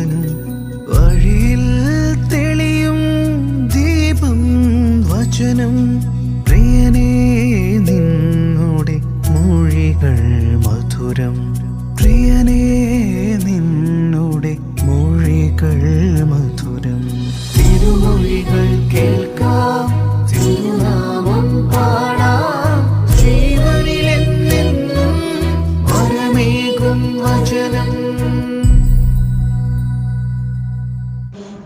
ജീവനും വഴിയിൽ തെളിയും ദീപം വചനം. പ്രിയനേ നിന്നോടെ മൊഴികൾ മധുരം. പ്രിയനേ നിന്നോടെ മൊഴികൾ മധുരം. തിരുമൊഴികൾ കേൾക്കാം.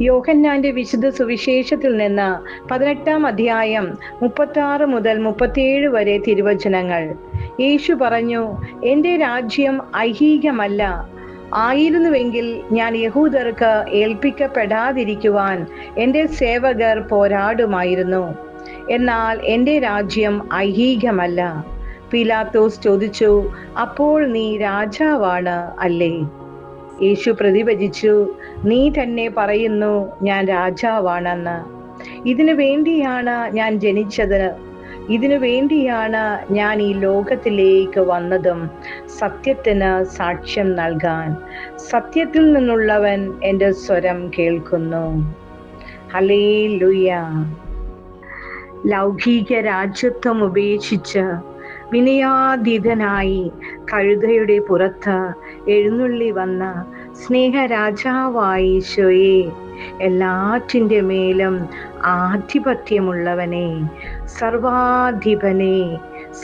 യോഹന്നാന്റെ വിശുദ്ധ സുവിശേഷത്തിൽ നിന്ന് പതിനെട്ടാം അധ്യായം മുപ്പത്തി ആറ് മുതൽ മുപ്പത്തിയേഴ് വരെ തിരുവചനങ്ങൾ. യേശു പറഞ്ഞു എന്റെ രാജ്യം ഐഹികമല്ല. ആയിരുന്നുവെങ്കിൽ ഞാൻ യഹൂദർക്ക് ഏൽപ്പിക്കപ്പെടാതിരിക്കുവാൻ എന്റെ സേവകർ പോരാടുമായിരുന്നു. എന്നാൽ എന്റെ രാജ്യം ഐഹികമല്ല പിലാത്തോസ് ചോദിച്ചു അപ്പോൾ നീ രാജാവാണ് അല്ലേ യേശു പ്രതിവചിച്ചു നീ തന്നെ പറയുന്നു ഞാൻ രാജാവാണെന്ന്. ഇതിനു വേണ്ടിയാണ് ഞാൻ ജനിച്ചത്. ഇതിനു വേണ്ടിയാണ് ഞാൻ ഈ ലോകത്തിലേക്ക് വന്നതും സത്യത്തിന് സാക്ഷ്യം നൽകാൻ. സത്യത്തിൽ നിന്നുള്ളവൻ എന്റെ സ്വരം കേൾക്കുന്നു. ഹലേ ലുയ ലൗകിക രാജ്യത്വം ഉപേക്ഷിച്ച് വിനയാതീതനായി കഴുതയുടെ പുറത്ത് എഴുന്നള്ളി വന്ന സ്നേഹരാജാവായ ഈശോയെ എല്ലാറ്റിന്റെ മേലും ആധിപത്യമുള്ളവനെ സർവാധിപനെ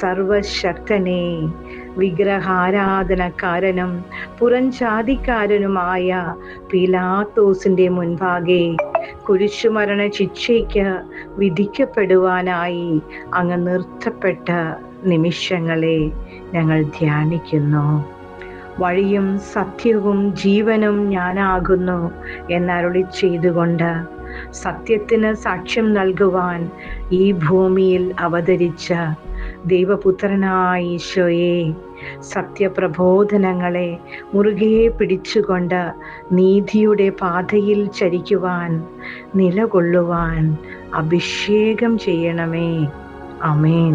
സർവശക്തനെ. വിഗ്രഹാരാധനക്കാരനും പുറംജാതിക്കാരനുമായ പിലാത്തോസിന്റെ മുൻപാകെ കുരിശുമരണ ശിക്ഷയ്ക്ക് വിധിക്കപ്പെടുവാനായി അങ്ങ് നിർത്തപ്പെട്ട നിമിഷങ്ങളെ ഞങ്ങൾ ധ്യാനിക്കുന്നു. വഴിയും സത്യവും ജീവനും ഞാനാകുന്നു എന്നരുളി ചെയ്തുകൊണ്ട് സത്യത്തിന് സാക്ഷ്യം നൽകുവാൻ ഈ ഭൂമിയിൽ അവതരിച്ച ദൈവപുത്രനായ ഈശോയെ സത്യപ്രബോധനങ്ങളെ മുറുകെ പിടിച്ചുകൊണ്ട് നീതിയുടെ പാതയിൽ ചരിക്കുവാൻ നിലകൊള്ളുവാൻ അഭിഷേകം ചെയ്യണമേ. അമേൻ